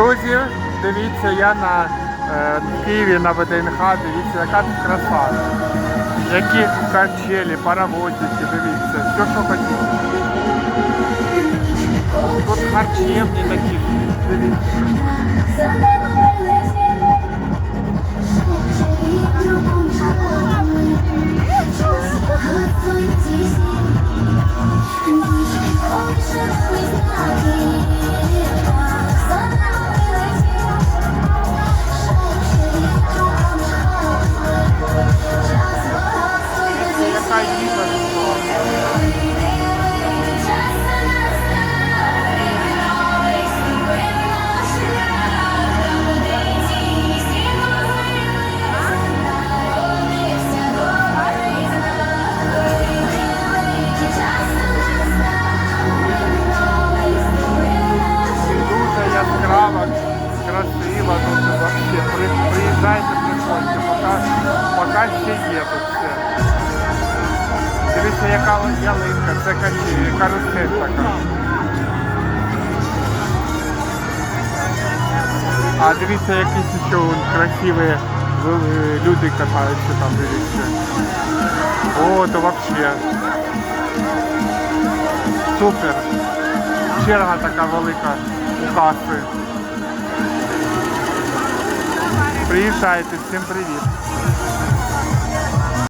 Друзі, дивіться, я на е, Києві на ВДНХ, дивіться, яка тут краса. Які качелі, паровозики, дивіться, все, що хотіли. Тут харчевні такі, приїжджайте, приходьте, поки, поки ще є тут все. Дивіться, яка ялинка, це качі, карусель така. А дивіться, якісь ще красиві е, люди катаються там, дивіться. О, то вообще. Супер. Черга така велика у каси. Приїжджайте, всім привіт!